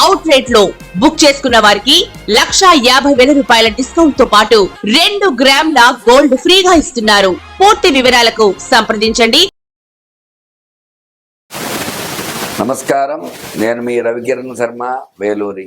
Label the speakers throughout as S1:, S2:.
S1: Out రేట్లో book చేసుకున్న వారికి లక్షా యాభై వేల రూపాయల డిస్కౌంట్తో పాటు రెండు గ్రాముల గోల్డ్ ఫ్రీగా ఇస్తున్నారు. పూర్తి వివరాలకు సంప్రదించండి.
S2: నమస్కారం. నేను మీ రవికిరణ్ శర్మ వేలూరి.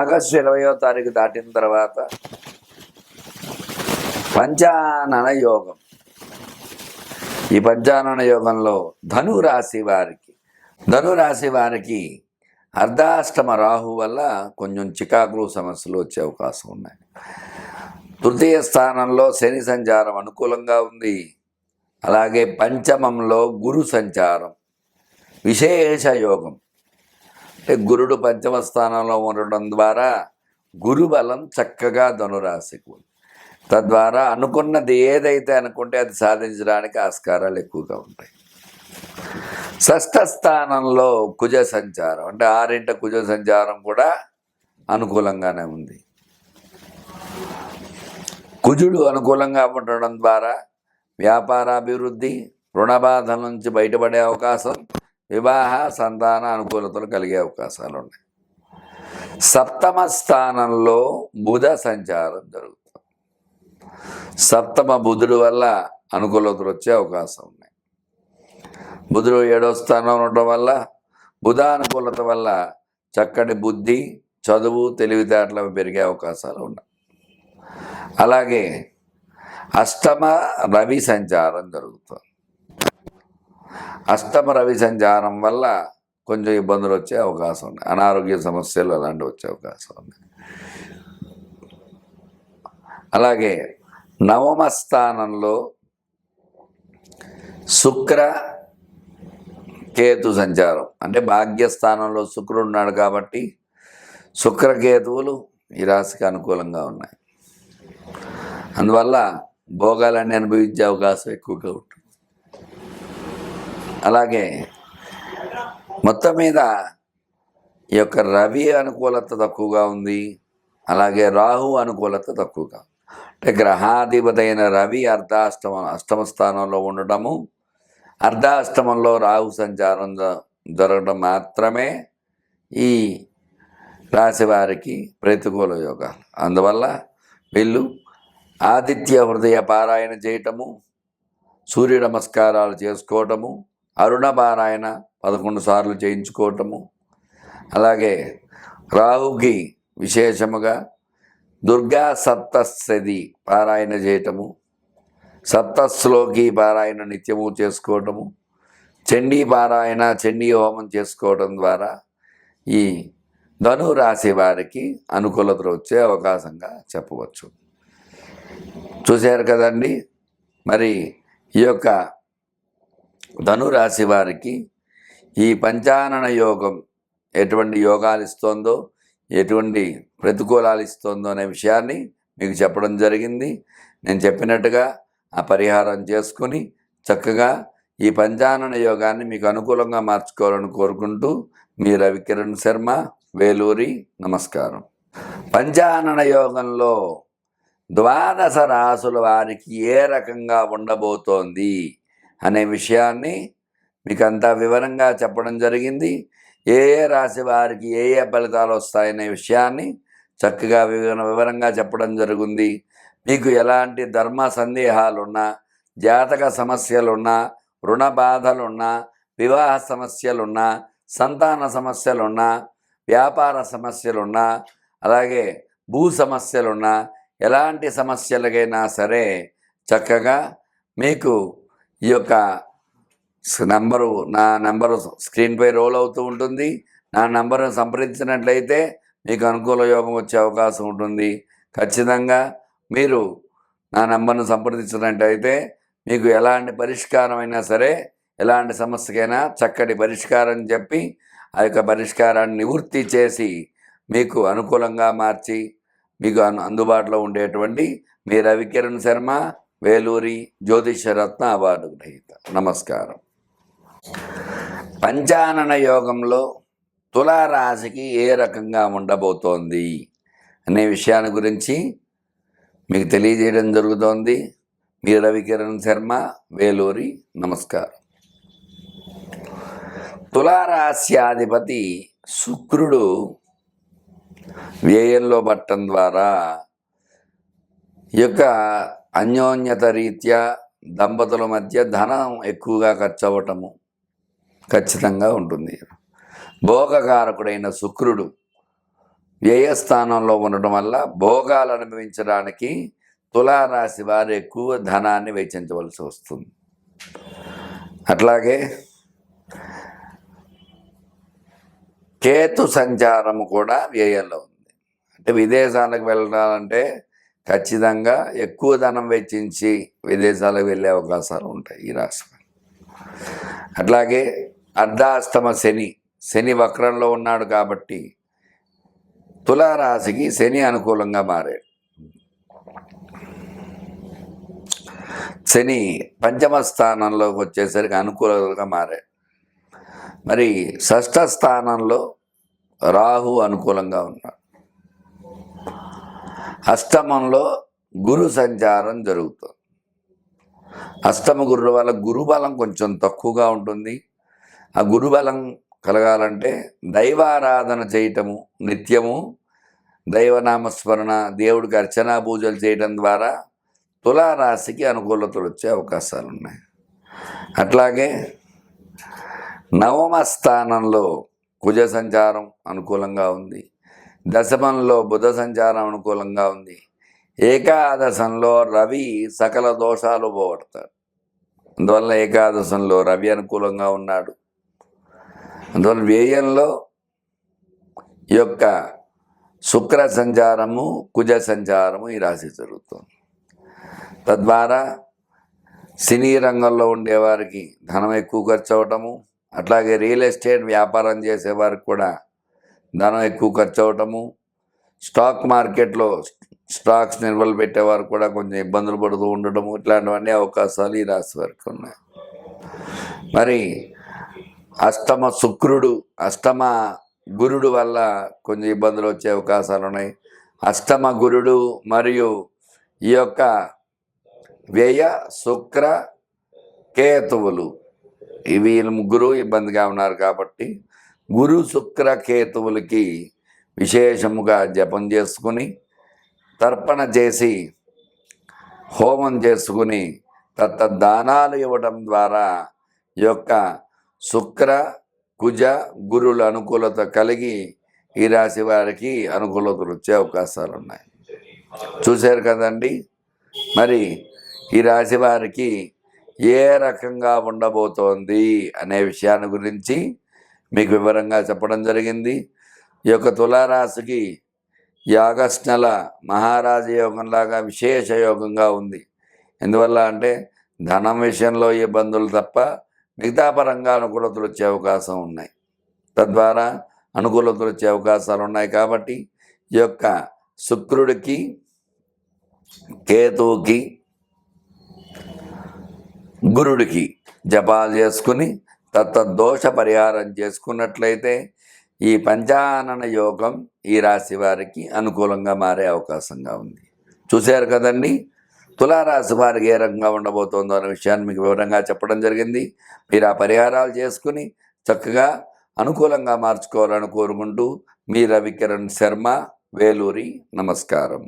S2: ఆగస్టు ఇరవయో తారీఖు దాటిన తర్వాత పంచానన యోగం. ఈ పంచానన యోగంలో ధనురాశి వారికి ధనురాశి వారికి అర్ధాష్టమ రాహు వల్ల కొంచెం చికాకులు సమస్యలు వచ్చే అవకాశం ఉన్నాయి. తృతీయ స్థానంలో శని సంచారం అనుకూలంగా ఉంది. అలాగే పంచమంలో గురు సంచారం. విశేష యోగం. అంటే గురుడు పంచమ స్థానంలో ఉండడం ద్వారా గురుబలం చక్కగా ధనురాశికి ఉంది. తద్వారా అనుకున్నది ఏదైతే అనుకుంటే అది సాధించడానికి ఆస్కారాలు ఎక్కువగా ఉంటాయి. షష్ఠ స్థానంలో కుజ సంచారం అంటే ఆరింట కుజ సంచారం కూడా అనుకూలంగానే ఉంది. కుజుడు అనుకూలంగా ఉండడం ద్వారా వ్యాపారాభివృద్ధి రుణబాధ నుంచి బయటపడే అవకాశం వివాహ సంతాన అనుకూలతలు కలిగే అవకాశాలు ఉన్నాయి. సప్తమ స్థానంలో బుధ సంచారం జరుగుతుంది. సప్తమ బుధుడు వల్ల అనుకూలతలు వచ్చే అవకాశం ఉన్నాయి. బుధుడు ఏడో స్థానం ఉండటం వల్ల బుధానుకూలత వల్ల చక్కటి బుద్ధి చదువు తెలివితేటలు పెరిగే అవకాశాలు ఉన్నాయి. అలాగే అష్టమ రవి సంచారం జరుగుతుంది. అష్టమ రవి సంచారం వల్ల కొంచెం ఇబ్బందులు వచ్చే అవకాశం ఉంది అనారోగ్య సమస్యలు అలాంటివి వచ్చే అవకాశం ఉంది అలాగే నవమ స్థానంలో శుక్ర కేతు సంచారం. అంటే భాగ్యస్థానంలో శుక్రుడు ఉన్నాడు కాబట్టి శుక్రకేతువులు ఈ రాశికి అనుకూలంగా ఉన్నాయి. అందువల్ల భోగాలన్నీ అనుభవించే అవకాశం ఎక్కువగా ఉంటుంది. అలాగే మొత్తం మీద ఈ యొక్క రవి అనుకూలత తక్కువగా ఉంది. అలాగే రాహు అనుకూలత తక్కువగా ఉంది. అంటే గ్రహాధిపతి అయిన రవి అర్ధాష్టమ అష్టమ స్థానంలో ఉండటము అర్ధాష్టమంలో రాహు సంచారం జరగడం మాత్రమే ఈ రాశివారికి ప్రతికూల యోగాలు. అందువల్ల వీళ్ళు ఆదిత్య హృదయ పారాయణ చేయటము సూర్య నమస్కారాలు చేసుకోవటము అరుణ పారాయణ పదకొండు సార్లు చేయించుకోవటము అలాగే రాహుకి విశేషముగా దుర్గా సప్తశతి పారాయణ చేయటము సప్తశ్లోకి పారాయణ నిత్యము చేసుకోవటము చండీ పారాయణ చండీ హోమం చేసుకోవడం ద్వారా ఈ ధను రాశి వారికి అనుకూలతలు వచ్చే అవకాశంగా చెప్పవచ్చు. చూశారు కదండి? మరి ఈ యొక్క ధనురాశి వారికి ఈ పంచానన యోగం ఎటువంటి యోగాలు ఇస్తోందో ఎటువంటి ప్రతికూలాలు ఇస్తోందో అనే విషయాన్ని మీకు చెప్పడం జరిగింది. నేను చెప్పినట్టుగా ఆ పరిహారం చేసుకుని చక్కగా ఈ పంచానన యోగాన్ని మీకు అనుకూలంగా మార్చుకోవాలని కోరుకుంటూ మీ రవికిరణ్ శర్మ వేలూరి నమస్కారం. పంచానన యోగంలో ద్వాదశ రాసుల వారికి ఏ రకంగా ఉండబోతోంది అనే విషయాన్ని మీకు అంతా వివరంగా చెప్పడం జరిగింది. ఏ ఏ రాశి వారికి ఏ ఏ ఫలితాలు వస్తాయనే విషయాన్ని చక్కగా వివర వివరంగా చెప్పడం జరిగింది. మీకు ఎలాంటి ధర్మ సందేహాలున్నా జాతక సమస్యలున్నా రుణ బాధలున్నా వివాహ సమస్యలున్నా సంతాన సమస్యలున్నా వ్యాపార సమస్యలున్నా అలాగే భూ సమస్యలున్నా ఎలాంటి సమస్యలకైనా సరే చక్కగా మీకు ఈ యొక్క నెంబరు నంబరు నా నంబరు స్క్రీన్పై రోల్ అవుతూ ఉంటుంది. నా నంబరును సంప్రదించినట్లయితే మీకు అనుకూల యోగం వచ్చే అవకాశం ఉంటుంది. ఖచ్చితంగా మీరు నా నంబర్ను సంప్రదించినట్టయితే మీకు ఎలాంటి పరిష్కారం అయినా సరే ఎలాంటి సమస్యకైనా చక్కటి పరిష్కారం చెప్పి ఆ యొక్క పరిష్కారాన్ని నివృత్తి చేసి మీకు అనుకూలంగా మార్చి మీకు అను అందుబాటులో ఉండేటువంటి మీ రవికిరణ్ శర్మ వేలూరి జ్యోతిషరత్న అవార్డు గ్రహీత. నమస్కారం. పంచానన యోగంలో తులారాశికి ఏ రకంగా ఉండబోతోంది అనే విషయాన్ని గురించి మీకు తెలియజేయడం జరుగుతోంది. మీ రవికిరణ్ శర్మ వేలూరి నమస్కారం. తులారాశ్యాధిపతి శుక్రుడు వ్యయంలో పట్టడం ద్వారా యొక్క అన్యోన్యత రీత్యా దంపతుల మధ్య ధనం ఎక్కువగా ఖర్చు అవ్వటము ఖచ్చితంగా ఉంటుంది. భోగకారకుడైన శుక్రుడు వ్యయస్థానంలో ఉండటం వల్ల భోగాలు అనుభవించడానికి తులారాశి వారు ఎక్కువ ధనాన్ని వెచ్చించవలసి వస్తుంది. అట్లాగే కేతు సంచారం కూడా వ్యయంలో ఉంది. అంటే విదేశాలకు వెళ్ళాలంటే ఖచ్చితంగా ఎక్కువ ధనం వెచ్చించి విదేశాలకు వెళ్ళే అవకాశాలు ఉంటాయి ఈ రాశి అట్లాగే అర్ధాష్టమ శని శని వక్రంలో ఉన్నాడు కాబట్టి తులారాశికి శని అనుకూలంగా మారాడు. శని పంచమ స్థానంలోకి వచ్చేసరికి అనుకూలంగా మారాడు. మరి షష్ఠ స్థానంలో రాహు అనుకూలంగా ఉన్నాడు. అష్టమంలో గురు సంచారం జరుగుతుంది. అష్టమ గురుల వల్ల గురుబలం కొంచెం తక్కువగా ఉంటుంది. ఆ గురుబలం కలగాలంటే దైవారాధన చేయటము నిత్యము దైవనామస్మరణ దేవుడికి అర్చనా పూజలు చేయడం ద్వారా తులారాశికి అనుకూలతలు వచ్చే అవకాశాలు ఉన్నాయి అట్లాగే నవమ స్థానంలో కుజ సంచారం అనుకూలంగా ఉంది. దశమంలో బుధ సంచారం అనుకూలంగా ఉంది. ఏకాదశంలో రవి సకల దోషాలు పోగొడతాడు. అందువల్ల ఏకాదశంలో రవి అనుకూలంగా ఉన్నాడు. అందువల్ల వ్యయంలో ఈ యొక్క శుక్ర సంచారము కుజ సంచారము ఈ రాశి జరుగుతుంది. తద్వారా సినీ రంగంలో ఉండేవారికి ధనం ఎక్కువ ఖర్చు అవటము అట్లాగే రియల్ ఎస్టేట్ వ్యాపారం చేసేవారికి కూడా ధనం ఎక్కువ ఖర్చు అవటము స్టాక్ మార్కెట్లో స్టాక్స్ నిల్వలు పెట్టేవారు కూడా కొంచెం ఇబ్బందులు పడుతూ ఉండటము ఇట్లాంటివన్నీ అవకాశాలు ఈ రాశి వారికి ఉన్నాయి. మరి అష్టమ శుక్రుడు అష్టమ గురుడు వల్ల కొంచెం ఇబ్బందులు వచ్చే అవకాశాలు ఉన్నాయి. అష్టమ గురుడు మరియు ఈ యొక్క వ్యయ శుక్ర కేతువులు. ఇవి వీళ్ళు ముగ్గురు ఇబ్బందిగా ఉన్నారు కాబట్టి గురు శుక్ర కేతువులకి విశేషముగా జపం చేసుకుని తర్పణ చేసి హోమం చేసుకుని తత్త దానాలు ఇవ్వడం ద్వారా ఈ యొక్క శుక్ర కుజ గురుల అనుకూలత కలిగి ఈ రాశి వారికి అనుకూలతలు వచ్చే అవకాశాలు ఉన్నాయి చూశారు కదండి? మరి ఈ రాశి వారికి ఏ రకంగా ఉండబోతోంది అనే విషయాన్ని గురించి మీకు వివరంగా చెప్పడం జరిగింది. ఈ యొక్క తులారాశికి యాగస్ట్ నెల మహారాజ యోగంలాగా విశేష యోగంగా ఉంది. ఎందువల్ల అంటే ధనం విషయంలో ఇబ్బందులు తప్ప మిగతా పరంగా అనుకూలతలు వచ్చే అవకాశం ఉన్నాయి. తద్వారా అనుకూలతలు వచ్చే అవకాశాలు ఉన్నాయి కాబట్టి ఈ యొక్క శుక్రుడికి కేతువుకి గురుడికి జపాలు చేసుకుని తత్త దోష పరిహారం చేసుకున్నట్లయితే ఈ పంచానన యోగం ఈ రాశి వారికి అనుకూలంగా మారే అవకాశంగా ఉంది. చూశారు కదండి? తులారాశి వారికి ఏ రకంగా ఉండబోతోందో అనే విషయాన్ని మీకు వివరంగా చెప్పడం జరిగింది. మీరు ఆ పరిహారాలు చేసుకుని చక్కగా అనుకూలంగా మార్చుకోవాలని కోరుకుంటూ మీ రవికిరణ్ శర్మ వేలూరి నమస్కారం.